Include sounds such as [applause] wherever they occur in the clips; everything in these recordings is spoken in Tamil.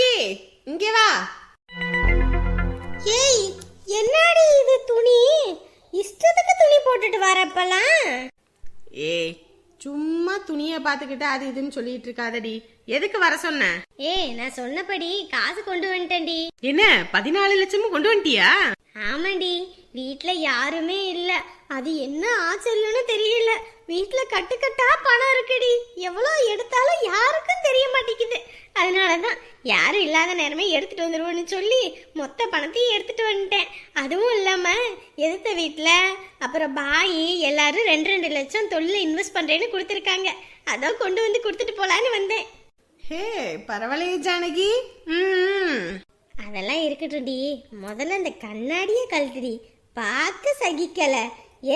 ஜானகி இங்கே வா. ஏய் என்னடி இது துணி? இஷ்டத்துக்கு துணி போட்டுட்டு வரப்பெல்லாம் ஏய் சும்மா துணியை பார்த்துக்கிட்டு அது இதுன்னு சொல்லிட்டு இருக்காதடி. எதுக்கு வர சொன்ன? ஏய் நான் சொன்னபடி காசு கொண்டு வந்துட்டேன்டி. என்ன பதினாலு லட்சமும் கொண்டு வந்துட்டியா? ஆமாண்டி. வீட்ல யாருமே இல்ல. அது என்ன ஆச்சரியம்னு தெரியல. வீட்ல கட்டுக்கட்டா பணம் இருக்குடி. எவ்வளோ எடுத்தாலும் யாருக்கும் தெரிய மாட்டேங்குது. அதனாலதான் யாரும் இல்லாத நேரமே எடுத்துட்டு வந்துருவோன்னு சொல்லி மொத்த பணத்தையும் எடுத்துட்டு வந்துட்டேன். அதுவும் இல்லாம எதிர்த்த வீட்ல அப்புறம் பாய் எல்லாரும் ரெண்டு ரெண்டு லட்சம் தொழில இன்வெஸ்ட் பண்றேன்னு கொடுத்துருக்காங்க. அதான் கொண்டு வந்து கொடுத்துட்டு போலான்னு வந்தேன். ஹே பரவாயில்லையே ஜானகி. ம் அதெல்லாம் இருக்கட்டும்டி. முதல்ல இந்த கண்ணாடியை கழட்டுடி. பார்க்க சகிக்கல.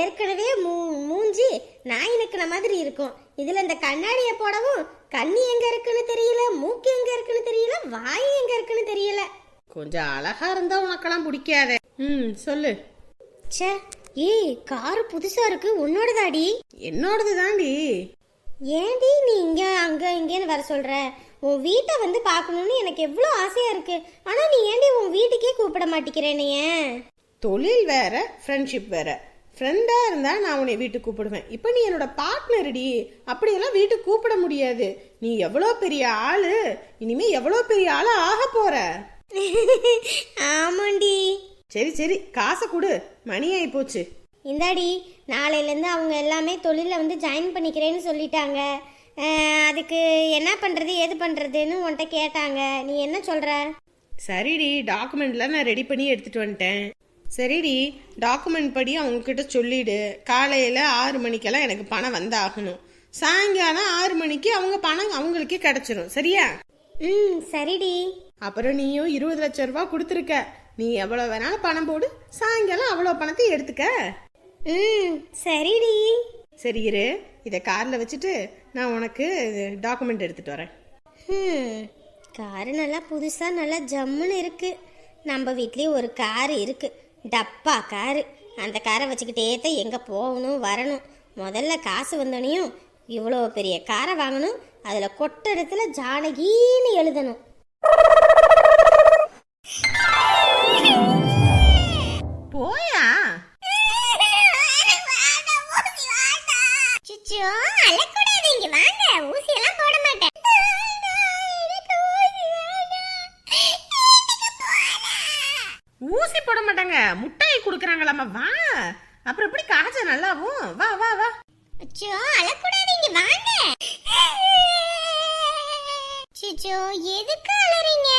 ஏற்கனவே மூ மூஞ்சி நாய் நிக்கிற மாதிரி இருக்கும். இதுல இந்த கண்ணாடியை போடவும் கண்ணி எங்க இருக்குன்னு தெரியல மூக்கு எங்க இருக்குன்னு தெரியல வாய் எங்க இருக்குன்னு தெரியல. கொஞ்சம் அழகா இருந்தா உனக்கெல்லாம் பிடிக்காதே. ம் சொல்லு. ச்சே ஏய் கார் புதுசா இருக்கு உன்னோடதாடி. என்னோடது தாண்டி ஏன்டி நீ இங்க அங்க இங்கன்னு வர சொல்ற? உன் வீட்டை வந்து பார்க்கணும்னு எனக்கு எவ்வளோ ஆசையா இருக்கு. ஆனா நீ ஏன்டி உன் வீட்டுக்கே கூப்பிட மாட்டேங்கிறேனே தொழில் வேற ஃப்ரெண்ட்ஷிப் வேற. ஃப்ரெண்டா இருந்தா நான் உன்னை வீட்டுக்கு கூப்பிடுவேன். இப்போ நீ என்னோட பார்ட்னர்டி அப்படியெல்லாம் வீட்டுக்கு கூப்பிட முடியாது. நீ எவ்வளோ பெரிய ஆளு? இனிமே எவ்வளோ பெரிய ஆளா ஆக போற? [laughs] ஆமாண்டி. சரி சரி. காசை கொடு. மணி ஆகி போச்சு. இந்தாடி நாளையிலேருந்து அவங்க எல்லாமே தொழிலில் வந்து ஜாயின் பண்ணிக்கிறேன்னு சொல்லிட்டாங்க. அதுக்கு என்ன பண்ணுறது ஏது பண்ணுறதுன்னு உன்கிட்ட கேட்டாங்க. நீ என்ன சொல்கிற சரிடி டாக்குமெண்ட்லாம் நான் ரெடி பண்ணி எடுத்துட்டு வந்துட்டேன். சரிடி டாக்குமெண்ட் படி அவங்க கிட்ட சொல்லிடு. காலையில ஆறு மணிக்கெல்லாம் எனக்கு பணம் வந்தாகணும். சாயங்காலம் ஆறு மணிக்கு அவங்க பணம் அவங்களுக்கே கிடைச்சிரும். சரியா? ம் சரிடி. அப்புறம் நீயும் இருபது லட்சம் ரூபாய் கொடுத்துருக்க. நீ எவ்வளோ வேணாலும் பணம் போடு. சாயங்காலம் அவ்வளோ பணத்தை எடுத்துக்க. ம் சரிடி. சரி இரு. இதை காரில் வச்சுட்டு நான் உனக்கு டாக்குமெண்ட் எடுத்துட்டு வரேன். ம் காரு நல்லா புதுசாக நல்லா ஜம்முன்னு இருக்கு. நம்ம வீட்லேயும் ஒரு காரு இருக்கு. டப்பா காரு. அந்த காரை வச்சுக்கிட்டே தான் எங்கே போகணும் வரணும். முதல்ல காசு வந்தோடனையும் இவ்வளோ பெரிய காரை வாங்கணும். அதில் கொட்ட இடத்துல ஜானகின்னு எழுதணும். போயா? அழக்கூடாது இங்க. வாங்க ஊசி எல்லாம் ஊசி போட மாட்டாங்க. முட்டையை கொடுக்குறாங்களாம்மா வா. அப்புறம் எப்படி காஜ நல்லாவும்? வா வா வா. அச்சோ அழக்கூடாதீங்க வாங்க. சிச்சோ எதுக்கு அலறீங்க?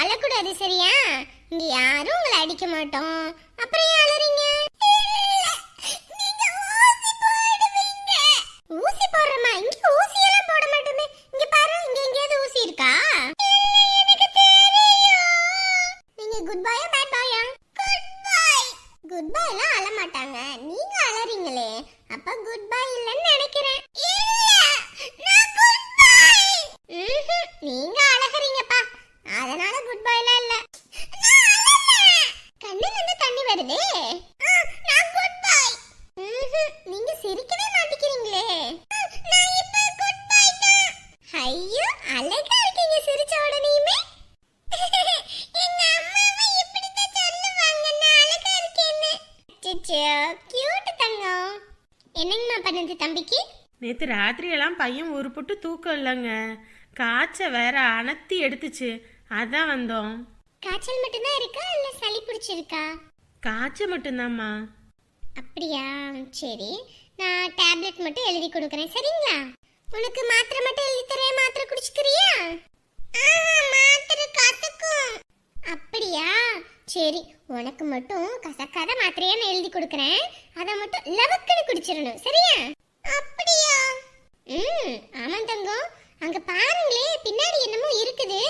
அழக்கூடாது சரியா? இங்க யாரும் உங்களை அடிக்க மாட்டோம். அப்புறம் ஏன் அலறீங்க? குட் பாய் எல்லாம் அழ மாட்டாங்க நீங்க அழறீங்களே அப்ப குட் பை இல்லன்னு நினைக்கிறேன் நீங்க அழகறீங்கப்பா. அதனால குட் பாய் எல்லாம் இல்ல கண்ணுல இருந்து தண்ணி வருதே. நான் குட் பாய் நீங்க சிரிக்கவே மாட்டேங்கிறீங்களே நான் இப்ப குட் தான் ஐயோ அழகா இருக்கீங்க சிரிச்ச உடனேயுமே. என்னங்கம்மா பண்ணுது தம்பிக்கு? நேற்று ராத்திரியெல்லாம் பையன் ஒரு பொட்டு தூக்கம் இல்லைங்க. காய்ச்ச வேற அனத்தி எடுத்துச்சு. அதான் வந்தோம். காய்ச்சல் மட்டும்தான் இருக்கா? இல்ல சளி பிடிச்சிருக்கா? காய்ச்ச மட்டும்தாம்மா. அப்படியா? சரி. நான் டேப்லெட் மட்டும் எழுதி கொடுக்குறேன். சரிங்களா? உனக்கு மாத்திரை மட்டும் எழுதி தரேன் மாத்திரை குடிச்சுக்கிறியா மாத்திரை கசக்கும் அப்படியா சரி உனக்கு மட்டும் கசக்காத மாத்திரையா நான் எழுதி கொடுக்குறேன். அதை மட்டும் லவக்குன்னு குடிச்சிடணும் சரியா? அப்படியா? ம் ஆமாம் தங்கம். அங்க பாருங்களே பின்னாடி என்னமோ இருக்குது.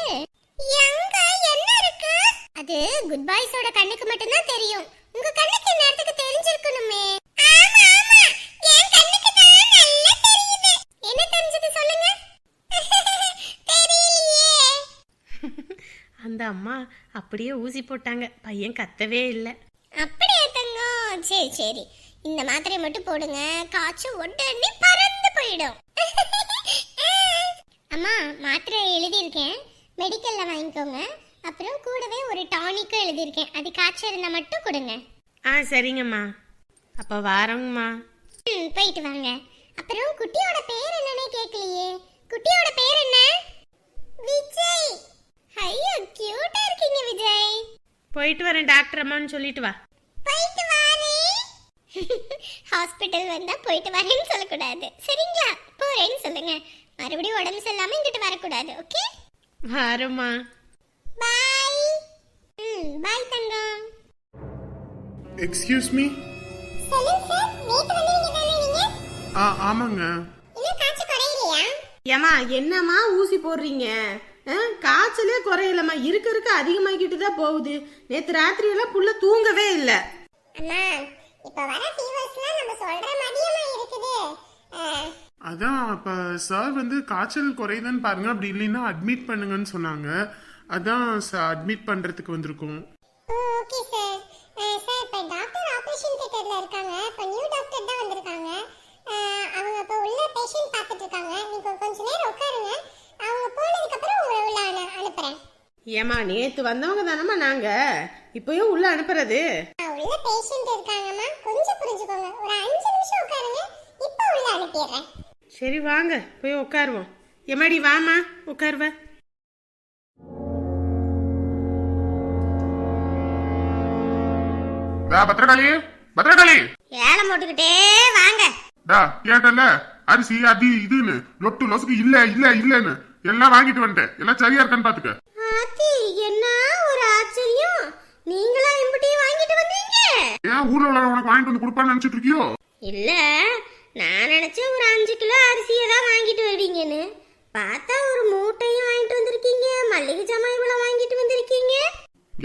எங்க? என்ன இருக்கு? அது குட் பாய்ஸோட கண்ணுக்கு மட்டும் தான் தெரியும். உங்க கண்ணுக்கு நேரத்துக்கு தெரிஞ்சிருக்கணுமே. ஆமா ஆமா. என் கண்ணுக்கு தான் நல்லா தெரியுது என்ன தெரிஞ்சது சொல்லுங்க தெரியலையே அந்த அம்மா அப்படியே ஊசி போட்டாங்க. பையன் கத்தவே இல்லை. அப்படியா தங்கம். சரி சரி. இந்த மாத்திரையை மட்டும் போடுங்க. காய்ச்சல் உடனே பறந்து போயிடும். [laughs] அம்மா மாத்திரை எழுதியிருக்கேன். மெடிக்கல்ல வாங்கிக்கோங்க. அப்புறம் கூடவே ஒரு டானிக்கும் எழுதியிருக்கேன். அது காய்ச்சல் இருந்தால் மட்டும் கொடுங்க. ஆ சரிங்கம்மா. அப்போ வாரோங்கம்மா. ம் போயிட்டு வாங்க. அப்புறம் குட்டியோட பேர் என்னன்னே கேட்கலையே. குட்டியோட பேர் என்ன? விஜய். ஐயோ கியூட்டா இருக்கீங்க விஜய். போயிட்டு வரேன் டாக்டர் அம்மான்னு சொல்லிட்டு வா. போயிட்டு வாரே ஹாஸ்பிட்டல் வந்தா போயிட்டு வரேன்னு சொல்லக்கூடாது. சரிங்களா? போறேன்னு சொல்லுங்க. மறுபடியும் உடம்பு சரியில்லாம இங்கிட்டு வரக்கூடாது ஓகே வாரோம்மா. பாய் ம் பாய் தங்கம். எக்ஸ்கியூஸ் மீ சொல்லுங்க சார் நேத்து வந்தீங்க தானே நீங்க ஆ ஆமாங்க. இன்னும் காய்ச்சல் குறையலையா? ஏம்மா என்னம்மா ஊசி போடுறீங்க? காய்ச்சலே குறையலம்மா. இருக்க இருக்க அதிகமாகிட்டு தான் போகுது. நேற்று ராத்திரியெல்லாம் புள்ள தூங்கவே இல்லை. அம்மா இப்ப வர ஃபீவர்ஸ்லாம் நம்ம சொல்ற மாதிரியமா இருக்குது. அஹ், அதான் அப்ப சார் வந்து காய்ச்சல் குறையுதுன்னு பாருங்க. அப்படி இல்லைன்னா அட்மிட் பண்ணுங்கன்னு சொன்னாங்க. அதான் அட்மிட் பண்றதுக்கு வந்திருக்கோம். ஓகே சார் சார் இப்போ டாக்டர் ஆபரேஷன் தியேட்டர்ல இருக்காங்க. இப்போ நியூ டாக்டர் தான் வந்திருக்காங்க. அவங்க இப்போ உள்ள பேஷண்ட் பார்த்துட்டு இருக்காங்க. நீங்க கொஞ்ச நேரம் உட்காருங்க. அவங்க போனதுக்கு அப்புறம் உங்களை உள்ள அனு- அனுப்புறேன். ஏம்மா நேற்று வந்தவங்க தானம்மா நாங்கள் இப்போயும் உள்ள அனுப்புறது. உள்ள பேஷண்ட் இருக்காங்கம்மா. கொஞ்சம் புரிஞ்சுக்கோங்க. ஒரு அஞ்சு நிமிஷம் உட்காருங்க. இப்போ உள்ள அனுப்பிடுறேன். சரி வாங்க. போய் உட்காருவோம். எம்மாடி வாம்மா. உட்காருவ. டா பத்திரகாளி. பத்திரகாளி. ஏழை போட்டுக்கிட்டே வாங்க. டா கேட்டல அரிசி அது இதுன்னு. லொட்டு லொசுக்கு இல்ல இல்ல இல்லன்னு. எல்லாம் வாங்கிட்டு வந்துட்டேன். எல்லாம் சரியா இருக்கான்னு பாத்துக்க. ஆத்தி என்ன? ஒரு ஆச்சரியம். நீங்களா இம்புட்டியும் வாங்கிட்டு வந்தீங்க? ஏன் ஊர்ல உள்ள உனக்கு வாங்கிட்டு வந்து கொடுப்பான்னு நினைச்சிட்டு இருக்கியோ? இல்ல நான் நினைச்சேன் ஒரு அஞ்சு கிலோ அரிசியை தான் வாங்கிட்டு வருவீங்கன்னு. பார்த்தா ஒரு மூட்டையும் வாங்கிட்டு வந்திருக்கீங்க. மல்லிகை ஜாமான் இவ்வளவு வாங்கிட்டு வந்திருக்கீங்க.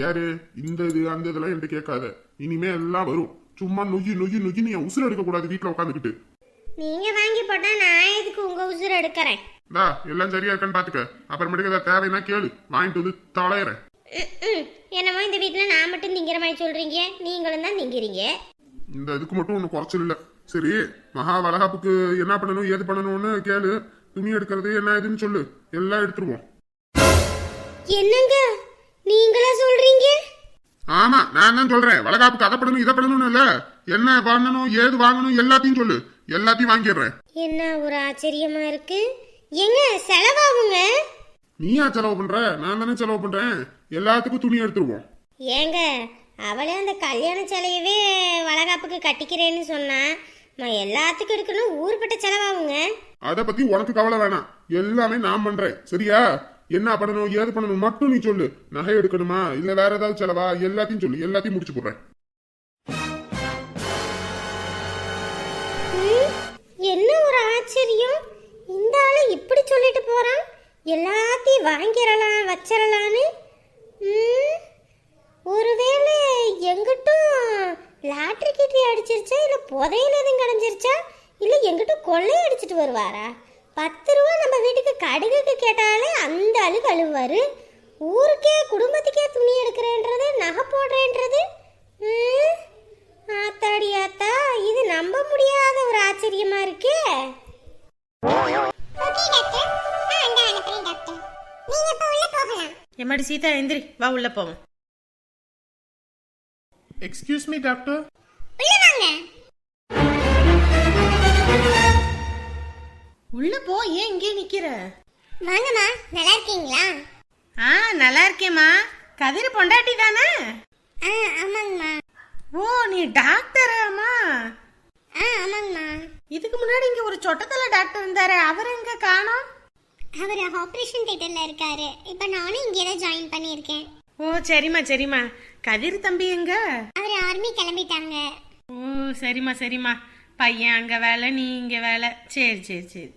யாரு? இந்த இது அந்த இதெல்லாம் என்கிட்ட கேட்காத. இனிமே எல்லாம் வரும். சும்மா நொய்யி நொய்யி நொய்யி நீ உசுர எடுக்க கூடாது வீட்டுல உட்காந்துக்கிட்டு. நீங்க வாங்கி போட்டா நான் எதுக்கு உங்க உசுர எடுக்கிறேன்? டா எல்லாம் சரியா இருக்கான்னு பாத்துக்க. அப்புறமேட்டுக்கு ஏதாவது தேவைன்னா கேளு. வாங்கிட்டு வந்து தலையறேன் என்னமோ இந்த வீட்டுல நான் மட்டும் திங்கிற மாதிரி சொல்றீங்க. நீங்களும் தான் திங்கிறீங்க. இந்த இதுக்கு மட்டும் ஒன்றும் குறைச்சல் இல்ல. சரி மகா வளகாப்புக்கு என்ன பண்ணணும் ஏது பண்ணணும்னு கேளு. துணி எடுக்கிறது என்ன ஏதுன்னு சொல்லு. எல்லாம் எடுத்துருவோம். என்னங்க? நீங்களா சொல்றீங்க? ஆமா நான் தான் சொல்றேன். வளகாப்புக்கு அதை பண்ணணும் இதை இல்ல. என்ன பண்ணணும் ஏது வாங்கணும் எல்லாத்தையும் சொல்லு. எல்லாத்தையும் வாங்கிடுறேன். என்ன ஒரு ஆச்சரியமா இருக்கு? எங்க செலவாகுங்க? நீயா செலவு பண்ற? நான் தானே செலவு பண்றேன். எல்லாத்துக்கும் துணி எடுத்துருவோம். ஏங்க அவளே அந்த கல்யாண சிலையவே வளகாப்புக்கு கட்டிக்கிறேன்னு சொன்னா நான் எல்லாத்துக்கும் இருக்கணும் ஊர்பட்ட செலவாகுங்க. அதை பத்தி உனக்கு கவலை வேணாம். எல்லாமே நான் பண்றேன். சரியா? என்ன பண்ணணும் ஏது பண்ணணும் மட்டும் நீ சொல்லு. நகை எடுக்கணுமா? இல்ல வேற ஏதாவது செலவா? எல்லாத்தையும் சொல்லு. எல்லாத்தையும் முடிச்சு போடுறேன். ம், என்ன ஒரு ஆச்சரியம்? இந்த ஆளு இப்படி சொல்லிட்டு போறான்? எல்லாத்தையும் வாங்கிடலாம் வச்சிடலான்னு? ம், ஒருவேளை எங்கிட்டும் லாட்ரி கிட்டி அடிச்சிருச்சா? இல்லை புதையில எதுவும் கிடைஞ்சிருச்சா? இல்லை எங்கிட்டும் கொள்ளை அடிச்சிட்டு வருவாரா? பத்து ரூபா நம்ம வீட்டுக்கு கடுகுக்கு கேட்டாலே அந்த ஆளு கழுவுவாரு. ஊருக்கே குடும்பத்துக்கே துணி எடுக்கிறேன்றது நகை போடுறேன்றது? ம், ஆத்தாடி ஆத்தா இது நம்ப முடியாத ஒரு ஆச்சரியமா இருக்கே. எம்மாடி சீதா எந்திரி. வா உள்ள போவோம் எக்ஸ்கியூஸ் மீ டாக்டர் உள்ள போ ஏன் இங்கே நிக்கிற? வாங்கம்மா நல்லா இருக்கீங்களா? ஆ நல்லா இருக்கேம்மா. கதிர் பொண்டாட்டி தானே? ஆ ஆமாங்கம்மா. ஓ நீ டாக்டராமா ஆ ஆமாங்கம்மா. இதுக்கு முன்னாடி இங்க ஒரு சொட்டத்தல டாக்டர் இருந்தாரு. அவர் எங்க காணோம்? அவர் ஆப்ரேஷன் தியேட்டர்ல இருக்காரு. இப்போ நானும் இங்கே தான் ஜாயின் பண்ணியிருக்கேன். ஓ சரிம்மா சரிம்மா. கதிர் தம்பி எங்க? அவர் ஆர்மி கிளம்பிட்டாங்க. ஓ சரிம்மா சரிம்மா. பையன் அங்க வேலை நீ இங்க வேலை. சரி சரி சரி.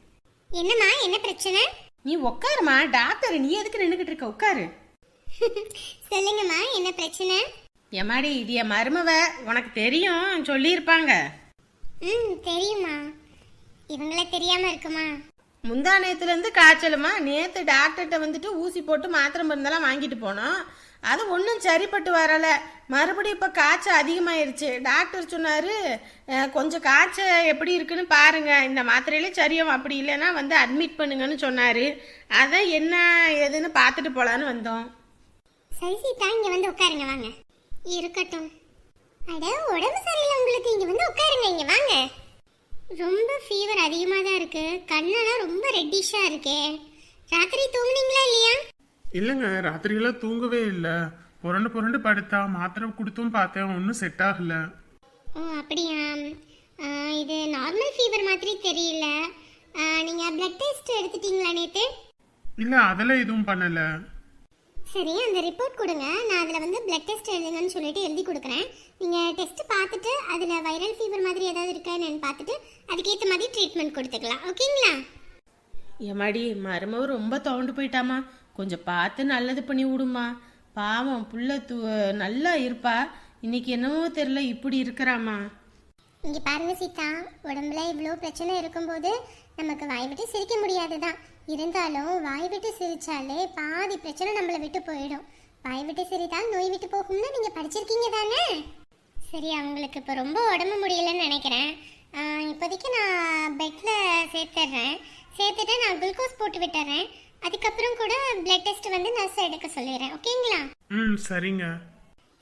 என்னம்மா என்ன பிரச்சனை? நீ உட்காருமா டாக்டர் நீ எதுக்கு நின்றுகிட்டு இருக்க? உட்காரு [laughs] சொல்லுங்கம்மா என்ன பிரச்சனை? எம்மாடி இது என் மருமவ. உனக்கு தெரியும் சொல்லியிருப்பாங்க. ம் தெரியுமா இவங்கள தெரியாம இருக்குமா? முந்தா நேத்துல இருந்து காய்ச்சலுமா? நேத்து டாக்டர்கிட்ட வந்துட்டு ஊசி போட்டு மாத்திரை மருந்தெல்லாம் வாங்கிட்டு போனோம். அது ஒன்றும் சரிப்பட்டு வரலை. மறுபடியும் இப்போ காய்ச்சல் அதிகமாயிருச்சு. டாக்டர் சொன்னார் கொஞ்சம் காய்ச்சல் எப்படி இருக்குன்னு பாருங்கள் இந்த மாத்திரையில சரியும் அப்படி இல்லைன்னா வந்து அட்மிட் பண்ணுங்கன்னு சொன்னார். அதை என்ன ஏதுன்னு பார்த்துட்டு போகலான்னு வந்தோம். சரி சீதா வந்து உட்காருங்க வாங்க. இருக்கட்டும். அட உடம்பு சரியில்லை உங்களுக்கு. இங்கே வந்து உட்காருங்க இங்கே வாங்க. ரொம்ப ஃபீவர் அதிகமாக தான் இருக்குது கண்ணெல்லாம் ரொம்ப ரெட்டிஷாக இருக்கே. ராத்திரி தூங்குனீங்களா இல்லையா? இல்லைங்க ராத்திரியெல்லாம் தூங்கவே இல்லை. புரண்டு புரண்டு படுத்தா மாத்திரை கொடுத்தும் பார்த்தேன் ஒன்றும் செட் ஆகல. ஓ அப்படியா? இது நார்மல் ஃபீவர் மாதிரி தெரியல. ஆ, நீங்க பிளட் டெஸ்ட் எடுத்துட்டீங்களா நேத்து? இல்லை அதெல்லாம் எதுவும் பண்ணல. சரி அந்த ரிப்போர்ட் கொடுங்க. நான் அதில் வந்து பிளட் டெஸ்ட் எழுதுங்கன்னு சொல்லிட்டு எழுதி கொடுக்குறேன். நீங்கள் டெஸ்ட் பார்த்துட்டு அதில் வைரல் ஃபீவர் மாதிரி ஏதாவது இருக்கா என்னன்னு பார்த்துட்டு அதுக்கேற்ற மாதிரி ட்ரீட்மெண்ட் கொடுத்துக்கலாம். ஓகேங்களா? எம்மாடி மருமவ ரொம்ப தோண்டு போயிட்டாமா கொஞ்சம் பார்த்து நல்லது பண்ணி விடுமா. பாவம் புள்ள தூ நல்லா இருப்பா. இன்னைக்கு என்னவோ தெரில இப்படி இருக்கிறாமா. இங்கே பாருங்க சீதா உடம்புல இவ்வளோ பிரச்சனை இருக்கும்போது நமக்கு வாய் விட்டு சிரிக்க முடியாது தான் இருந்தாலும் வாய் விட்டு சிரிச்சாலே பாதி பிரச்சனை நம்மளை விட்டு போயிடும். வாய் விட்டு சிரித்தால் நோய் விட்டு போகும்னு நீங்கள் படிச்சிருக்கீங்க தானே? சரி அவங்களுக்கு இப்போ ரொம்ப உடம்பு முடியலன்னு நினைக்கிறேன். இப்போதைக்கு நான் பெட்டில் சேர்த்துட்றேன். சேர்த்துட்டு நான் குளுக்கோஸ் போட்டு விட்டுறேன். அதுக்கப்புறம் கூட டெஸ்ட் வந்து நர்ஸ் எடுக்க சொல்லிடுறேன் ஓகேங்களா ம் சரிங்க.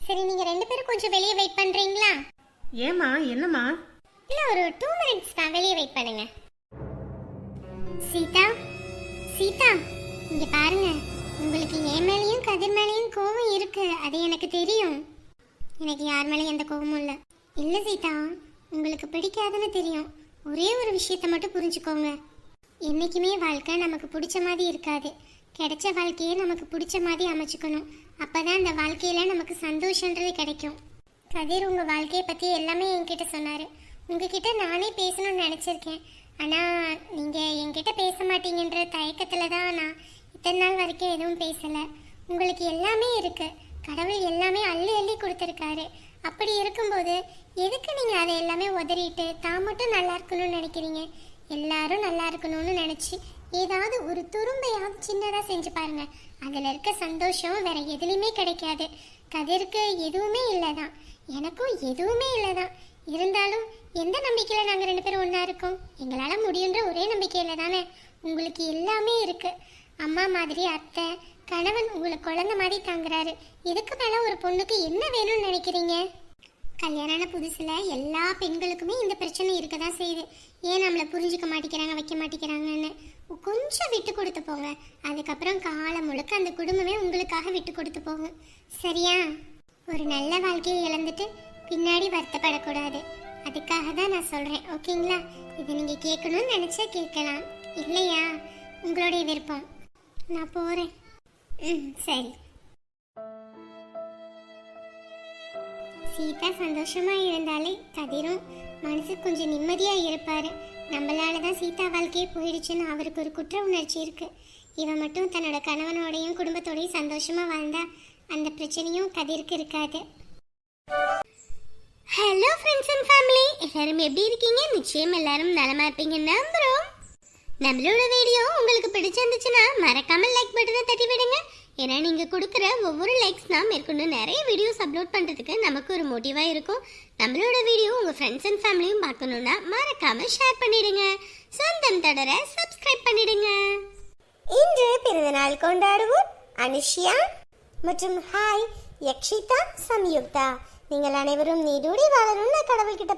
சரி நீங்கள் ரெண்டு பேரும் கொஞ்சம் வெளியே வெயிட் பண்ணுறீங்களா ஏம்மா என்னம்மா? இல்ல ஒரு டூ மினிட்ஸ் தான் வெளியே வெயிட் பண்ணுங்க. சீதா சீதா இங்க பாருங்க. உங்களுக்கு என் மேலேயும் கதிர் மேலேயும் கோவம் இருக்கு. அது எனக்கு தெரியும். எனக்கு யார் மேலேயும் எந்த கோவமும் இல்லை. இல்லை சீதா உங்களுக்கு பிடிக்காதுன்னு தெரியும். ஒரே ஒரு விஷயத்தை மட்டும் புரிஞ்சுக்கோங்க. என்னைக்குமே வாழ்க்கை நமக்கு பிடிச்ச மாதிரி இருக்காது. கிடைச்ச வாழ்க்கையை நமக்கு பிடிச்ச மாதிரி அமைச்சுக்கணும். அப்பதான் அந்த வாழ்க்கையில் நமக்கு சந்தோஷன்றது கிடைக்கும். கதிர் உங்கள் வாழ்க்கையை பற்றி எல்லாமே என்கிட்ட சொன்னார். உங்ககிட்ட நானே பேசணும்னு நினச்சிருக்கேன். ஆனால் நீங்கள் என்கிட்ட பேச மாட்டீங்கன்ற தயக்கத்தில் தான் நான் இத்தனை நாள் வரைக்கும் எதுவும் பேசலை. உங்களுக்கு எல்லாமே இருக்குது கடவுள் எல்லாமே அள்ளி அள்ளி கொடுத்துருக்காரு. அப்படி இருக்கும்போது எதுக்கு நீங்கள் அதை எல்லாமே உதறிட்டு தான் மட்டும் நல்லா இருக்கணும்னு நினைக்கிறீங்க? எல்லாரும் நல்லா இருக்கணும்னு நினச்சி ஏதாவது ஒரு துரும்பையாவது சின்னதாக செஞ்சு பாருங்க. அதில் இருக்க சந்தோஷம் வேற எதுலையுமே கிடைக்காது. கதிர்க்கு எதுவுமே இல்லை தான் எனக்கும் எதுவுமே இல்லை தான் இருந்தாலும் எந்த நம்பிக்கையில் நாங்கள் ரெண்டு பேரும் ஒன்றா இருக்கோம்? எங்களால் முடியுன்ற ஒரே நம்பிக்கையில் தானே உங்களுக்கு எல்லாமே இருக்குது அம்மா மாதிரி அத்தை கணவன் உங்களை குழந்தை மாதிரி தாங்குறாரு. இதுக்கு மேலே ஒரு பொண்ணுக்கு என்ன வேணும்னு நினைக்கிறீங்க? கல்யாணம் புதுசில் எல்லா பெண்களுக்குமே இந்த பிரச்சனை இருக்க தான் செய்யுது. ஏன் நம்மளை புரிஞ்சிக்க மாட்டேங்கிறாங்க வைக்க மாட்டேங்கிறாங்கன்னு? கொஞ்சம் விட்டு கொடுத்து போங்க. அதுக்கப்புறம் காலம் முழுக்க அந்த குடும்பமே உங்களுக்காக விட்டு கொடுத்து போகும். சரியா? ஒரு நல்ல வாழ்க்கையை இழந்துட்டு பின்னாடி வருத்தப்படக்கூடாது. அதுக்காக தான் நான் சொல்கிறேன் ஓகேங்களா? இதை நீங்கள் கேட்கணும்னு நினச்சா கேட்கலாம். இல்லையா? உங்களுடைய விருப்பம். நான் போகிறேன் ம் சரி. சீதா சந்தோஷமாக இருந்தாலே கதிரும் மனசு கொஞ்சம் நிம்மதியாக இருப்பார். நம்மளால தான் சீதா வாழ்க்கையே போயிடுச்சுன்னு அவருக்கு ஒரு குற்ற உணர்ச்சி இருக்கு. இவன் மட்டும் தன்னோட கணவனோடையும் குடும்பத்தோடையும் சந்தோஷமா வாழ்ந்தா அந்த பிரச்சனையும் கதிர்க்கு இருக்காது. ஹலோ ஃப்ரெண்ட்ஸ் அண்ட் ஃபேமிலி எல்லாரும் எப்படி இருக்கீங்க? நிச்சயம் எல்லாரும் நலமா இருப்பீங்க நம்புறோம். நம்மளோட வீடியோ உங்களுக்கு பிடிச்சிருந்துச்சுன்னா மறக்காம லைக் பட்டனை தட்டி விடுங்க ஏன்னா நீங்கள் கொடுக்குற ஒவ்வொரு லைக்ஸ் தான் மேற்கொண்டு நிறைய வீடியோஸ் அப்லோட் பண்ணுறதுக்கு நமக்கு ஒரு மோட்டிவாக இருக்கும். நம்மளோட வீடியோ உங்கள் ஃப்ரெண்ட்ஸ் அண்ட் ஃபேமிலியும் பார்க்கணுன்னா மறக்காமல் ஷேர் பண்ணிடுங்க. சொந்தம் தொடர சப்ஸ்கிரைப் பண்ணிடுங்க. இன்று பிறந்தநாள் கொண்டாடுவோம். அனுஷியா மற்றும் ஹாய் யக்ஷிதா சம்யுக்தா. நீங்கள் அனைவரும் நீடூடி வாழணும்னு கடவுள்கிட்ட